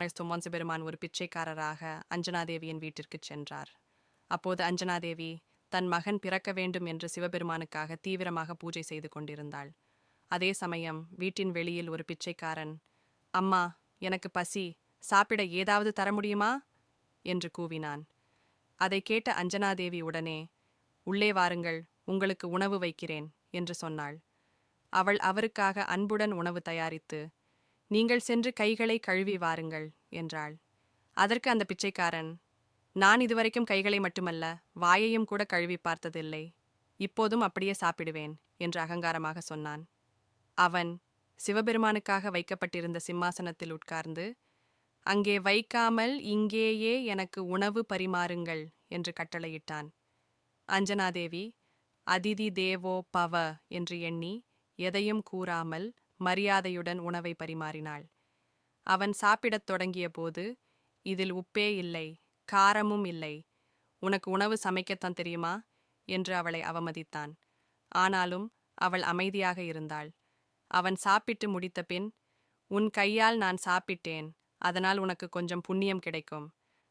சுமன் பெருமான் ஒரு பிச்சைக்காரராக அஞ்சனாதேவியின் வீட்டிற்குச் சென்றார். அப்போது அஞ்சனாதேவி தன் மகன் பிறக்க வேண்டும் என்று சிவபெருமானுக்காக தீவிரமாக பூஜை செய்து கொண்டிருந்தாள். அதே சமயம் வீட்டின் வெளியில் ஒரு பிச்சைக்காரன் அம்மா எனக்கு பசி சாப்பிட ஏதாவது தர முடியுமா? என்று கூவினான். அதை கேட்ட அஞ்சனாதேவி உடனே உள்ளே வாருங்கள் உங்களுக்கு உணவு வைக்கிறேன் என்று சொன்னாள். அவள் அவருக்காக அன்புடன் உணவு தயாரித்து நீங்கள் சென்று கைகளை கழுவி வாருங்கள் என்றாள். அதற்கு அந்த பிச்சைக்காரன் நான் இதுவரைக்கும் கைகளை மட்டுமல்ல வாயையும் கூட கழுவி பார்த்ததில்லை. இப்போதும் அப்படியே சாப்பிடுவேன் என்று அகங்காரமாக சொன்னான். அவன் சிவபெருமானுக்காக வைக்கப்பட்டிருந்த சிம்மாசனத்தில் உட்கார்ந்து அங்கே வைக்காமல் இங்கேயே எனக்கு உணவு பரிமாறுங்கள் என்று கட்டளையிட்டான். அஞ்சனாதேவி அதிதி தேவோ பவ என்று எண்ணி எதையும் கூறாமல் மரியாதையுடன் உணவை பரிமாறினாள். அவன் சாப்பிடத் தொடங்கியபோது இதில் உப்பே இல்லை காரமும் இல்லை உனக்கு உணவு சமைக்கத்தான் தெரியுமா? என்று அவளை அவமதித்தான். ஆனாலும் அவள் அமைதியாக இருந்தாள். அவன் சாப்பிட்டு முடித்த பின் உன் கையால் நான் சாப்பிட்டேன் அதனால் உனக்கு கொஞ்சம் புண்ணியம் கிடைக்கும்.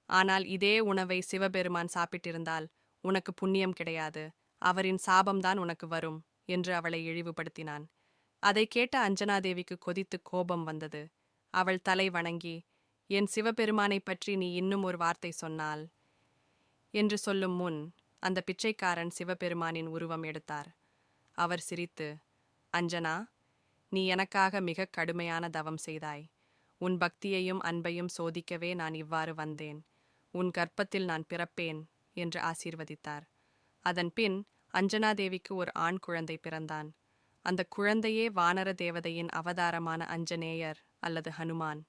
ஆனால் இதே உணவை சிவபெருமான் சாப்பிட்டிருந்தால் உனக்கு புண்ணியம் கிடையாது அவரின் சாபம்தான் உனக்கு வரும் என்று அவளை இழிவுபடுத்தினான். அதை கேட்ட அஞ்சனாதேவிக்கு கொதித்து கோபம் வந்தது. அவள் தலை வணங்கி என் சிவபெருமானைப் பற்றி நீ இன்னும் ஒரு வார்த்தை சொன்னால் என்று சொல்லும் முன் அந்த பிச்சைக்காரன் சிவபெருமானின் உருவம் எடுத்தார். அவர் சிரித்து அஞ்சனா நீ எனக்காக மிக கடுமையான தவம் செய்தாய். உன் பக்தியையும் அன்பையும் சோதிக்கவே நான் இவ்வாறு வந்தேன். உன் கற்பத்தில் நான் பிறப்பேன் என்று ஆசீர்வதித்தார். அதன் பின் அஞ்சனாதேவிக்கு ஒரு ஆண் குழந்தை பிறந்தான். அந்த குழந்தையே வானர தேவதையின் அவதாரமான அஞ்சனேயர் அல்லது ஹனுமான்.